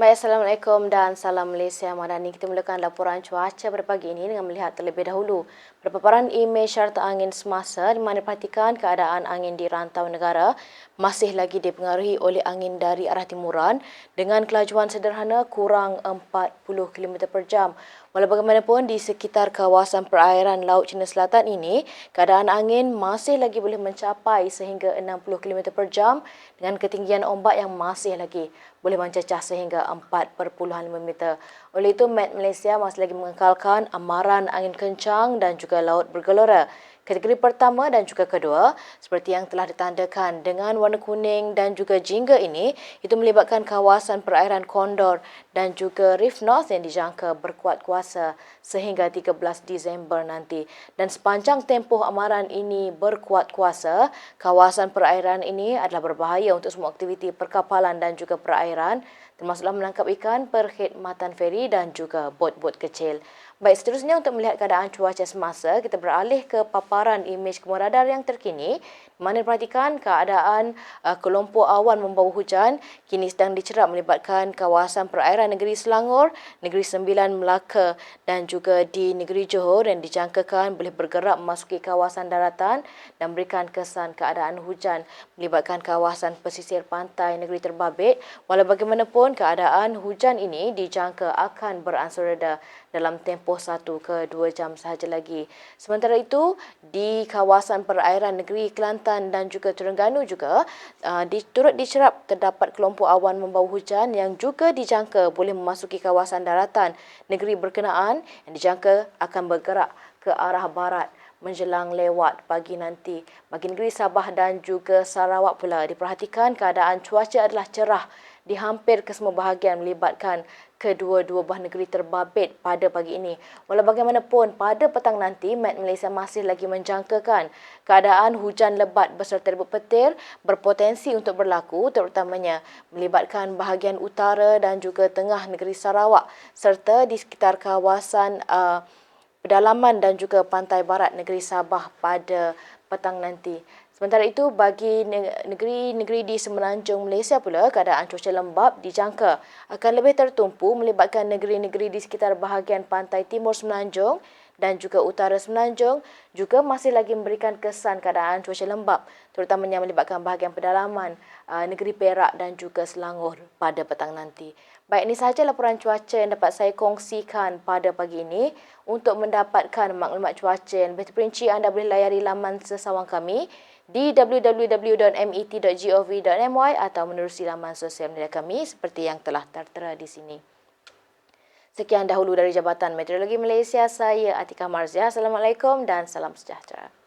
Baik, Assalamualaikum dan salam Malaysia Madani. Kita mulakan laporan cuaca pada pagi ini dengan melihat terlebih dahulu perpaparan imej syarta angin semasa di mana perhatikan keadaan angin di rantau negara masih lagi dipengaruhi oleh angin dari arah timuran dengan kelajuan sederhana kurang 40 km per jam. Walau bagaimanapun di sekitar kawasan perairan Laut Cina Selatan ini, keadaan angin masih lagi boleh mencapai sehingga 60 km per jam dengan ketinggian ombak yang masih lagi boleh mencecah sehingga 4.5 meter. Oleh itu, Met Malaysia masih lagi mengekalkan amaran angin kencang dan juga laut bergelora. Kategori pertama dan juga kedua, seperti yang telah ditandakan dengan warna kuning dan juga jingga ini, itu melibatkan kawasan perairan Kondor dan juga Reef North yang dijangka berkuat kuasa sehingga 13 Disember nanti. Dan sepanjang tempoh amaran ini berkuat kuasa, kawasan perairan ini adalah berbahaya untuk semua aktiviti perkapalan dan juga perairan termasuklah menangkap ikan, perkhidmatan feri dan juga bot-bot kecil. Baik, seterusnya untuk melihat keadaan cuaca semasa, kita beralih ke paparan imej kemuan radar yang terkini. Mana perhatikan keadaan uh, kelompok awan membawa hujan. Kini sedang dicerap melibatkan kawasan perairan negeri Selangor, negeri Sembilan Melaka dan juga di negeri Johor yang dijangkakan boleh bergerak memasuki kawasan daratan dan memberikan kesan keadaan hujan melibatkan kawasan pesisir pantai negeri Terbabit. Walau bagaimanapun keadaan hujan ini dijangka akan beransur reda dalam tempoh satu ke dua jam sahaja lagi. Sementara itu, di kawasan perairan negeri Kelantan dan juga Terengganu juga, uh, turut dicerap terdapat kelompok awan membawa hujan yang juga dijangka boleh memasuki kawasan daratan negeri berkenaan yang dijangka akan bergerak ke arah barat menjelang lewat pagi nanti. Bagi negeri Sabah dan juga Sarawak pula diperhatikan keadaan cuaca adalah cerah di hampir ke semua bahagian melibatkan kedua-dua buah negeri terbabit pada pagi ini. Walau bagaimanapun, pada petang nanti, Met Malaysia masih lagi menjangkakan keadaan hujan lebat beserta rebut petir berpotensi untuk berlaku terutamanya melibatkan bahagian utara dan juga tengah negeri Sarawak serta di sekitar kawasan uh, pedalaman dan juga pantai barat negeri Sabah pada petang nanti. Sementara itu, bagi negeri-negeri di semenanjung Malaysia pula, keadaan cuaca lembap dijangka akan lebih tertumpu melibatkan negeri-negeri di sekitar bahagian pantai timur semenanjung dan juga utara semenanjung juga masih lagi memberikan kesan keadaan cuaca lembap terutamanya melibatkan bahagian pedalaman negeri Perak dan juga Selangor pada petang nanti. Baik, ini sahaja laporan cuaca yang dapat saya kongsikan pada pagi ini. Untuk mendapatkan maklumat cuaca yang lebih terperinci, anda boleh layari laman sesawang kami di www.met.gov.my atau menerusi laman sosial media kami seperti yang telah tertera di sini. Sekian dahulu dari Jabatan Meteorologi Malaysia, saya Atika Marzia. Assalamualaikum dan salam sejahtera.